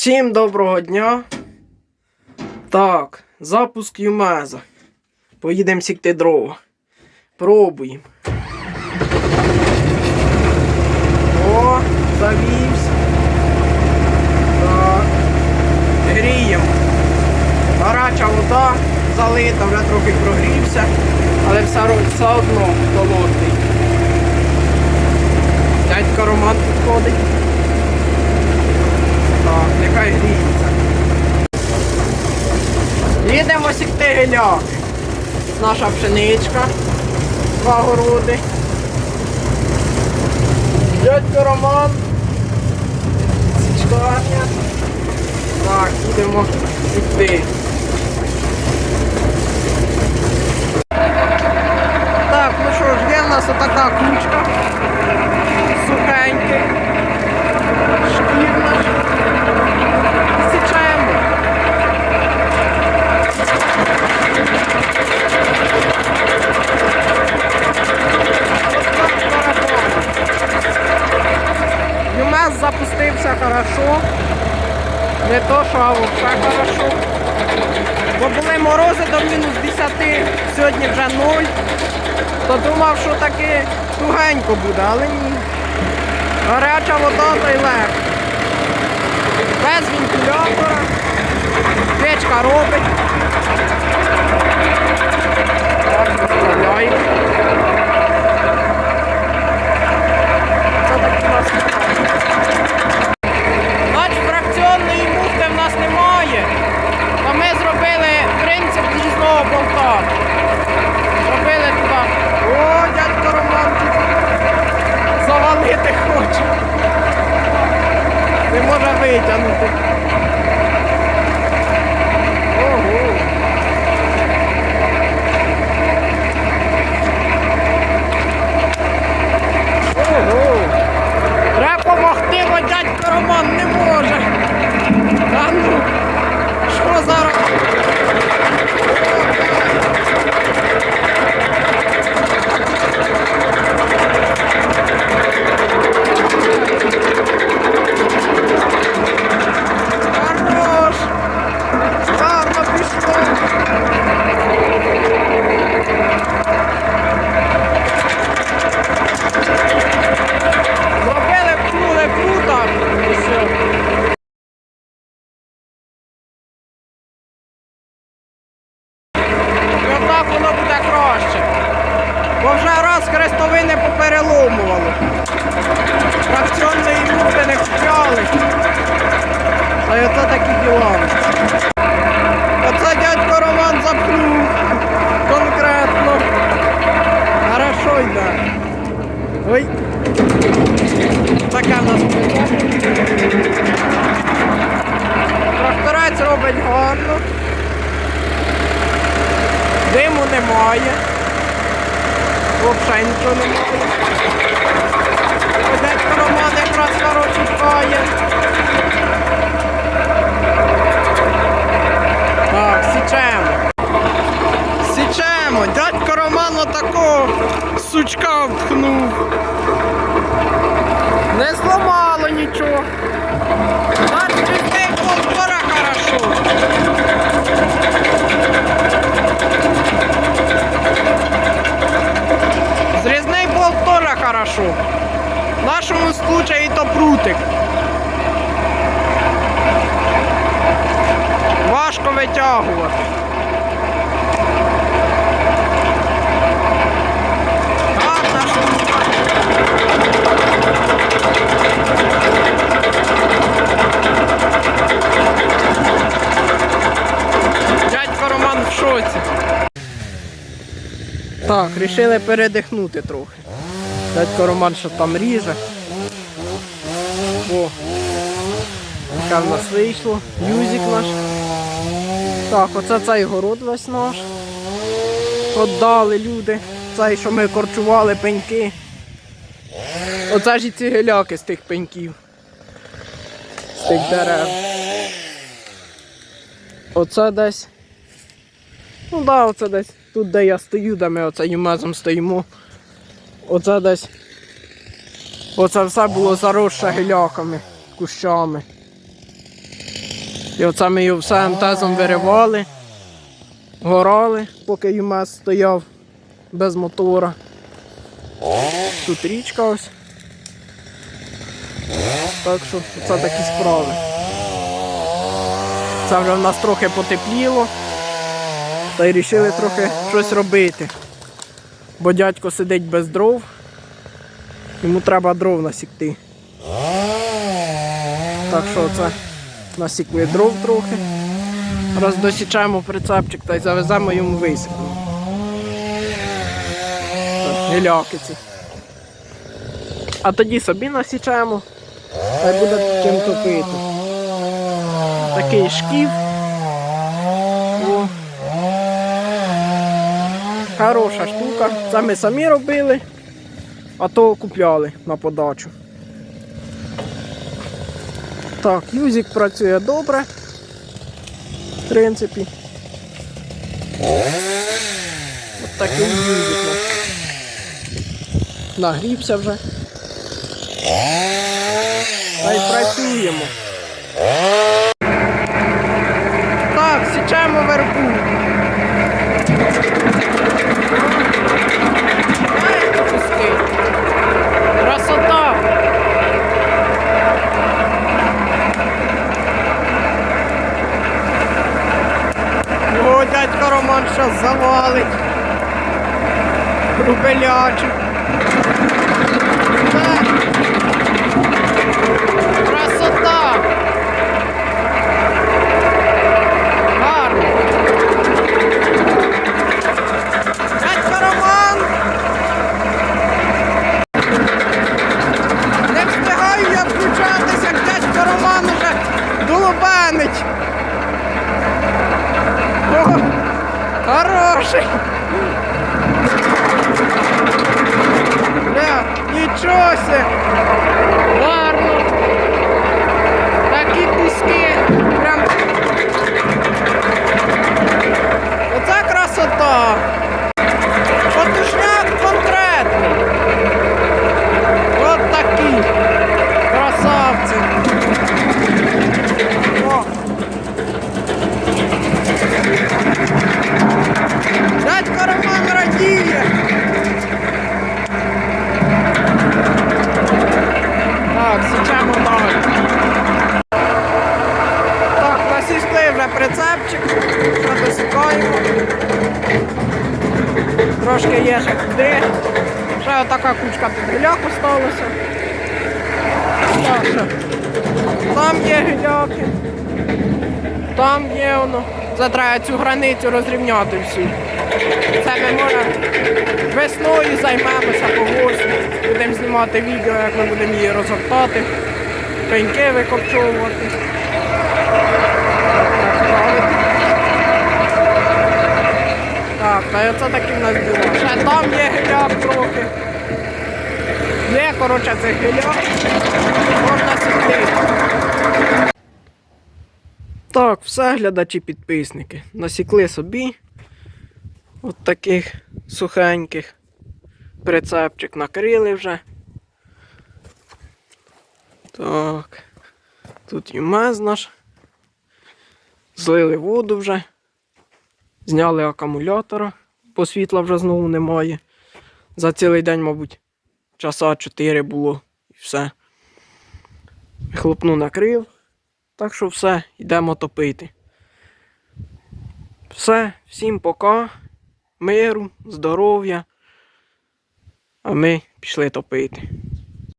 Всім доброго дня. Так, запуск Юмеза. Поїдемо сікти дрова. Пробуємо. О, завівся. Так. Гріємо. Гаряча вода залита, вже трохи прогрівся, але все, все одно холодний. Дядька Роман підходить. Так, нехай гріється. Їдемо сікти. Наша пшеничка. Два городи. Дядько Роман. Січкарня. Так, їдемо сікти. Так, ну що ж, є в нас отака кучка. Сухенький. Шкір наш. Січаємо. Юмес запустився хорошо. Не то, що все хорошо. Бо були морози до мінус 10, сьогодні вже 0. То думав, що таки тугенько буде, але ні. Гаряча вода та й легко. Без вентилятора. Печка робить. Так. Це такі у нас справи. Значить, фракціонної муфти в нас немає. А ми зробили принцип різного болта. Зробили туди. О, дядько Роман тут завалити хоче. Не може витягнути. Ого. Ого. Треба помогти, бо дядько Роман не може. А ну, що зараз? Хорош! Гарно пішло! Зробили круге круто! І все. І отак воно буде краще. Бо вже раз попереломували. Фракціонної групи не. Та й оце такі діла. Оце дядько Роман запхнув. Конкретно. Хорошо йде. Ой. Таке в нас. Тракторець робить гарно. Диму немає. Взагалі нічого немає. Ось витягувати. Гарна штука. Дядько Роман в шоці. Так, рішили передихнути трохи. Дядько Роман що там ріже. О, яке в нас вийшло. Юзик наш. Так, оце цей город весь наш. Отдали люди. Цей, що ми корчували пеньки. Оце ж і ці геляки з тих пеньків. З тих дерев. Оце десь. Ну так, да, оце десь. Тут, де я стою, де ми оце юмезом стоїмо. Оце десь. Оце все було заросше гіляками, кущами. І оце ми його все МТЗом виривали, горали, поки ЮМЕЗ стояв без мотора. Тут річка ось. Так що це такі справи. Це вже в нас трохи потепліло. Та й вирішили трохи щось робити. Бо дядько сидить без дров. Йому треба дров насікти. Так що це насікли дров трохи. Роздосічаємо прицепчик та й завеземо йому висипну. Гіляки ці. А тоді собі насічаємо, та й буде чим топити. Такий шкіф. О. Хороша штука. Це ми самі робили, а то купляли на подачу. Так, юзик працює добре. В принципі. От такий юзик. Нагрівся вже. Та й працюємо. Так, січаємо верху. Рубелячик. Так. нічого Прицепчик, вже. Трошки є ще. Ще отака кучка тут гіляк осталася. Там є гіляки. Там є воно. Завтра цю границю розрівняти всю. Це ми може весною займемося когось. Будемо знімати відео, як ми будемо її розгортати, пеньки викопчовувати. Так, та оце такі в нас було. Ще там є гіляк трохи. Є, коротше, цих гіляк. Можна сюди. Так, все, глядачі підписники. Насікли собі от таких сухеньких. Прицепчик накрили вже. Так. Тут ЮМЕЗ наш. Злили воду вже. Зняли акумулятора, бо світла вже знову немає. За цілий день, мабуть, часа 4 було і все. Хлопну накрив. Так що все, йдемо топити. Все, всім пока, миру, здоров'я. А ми пішли топити.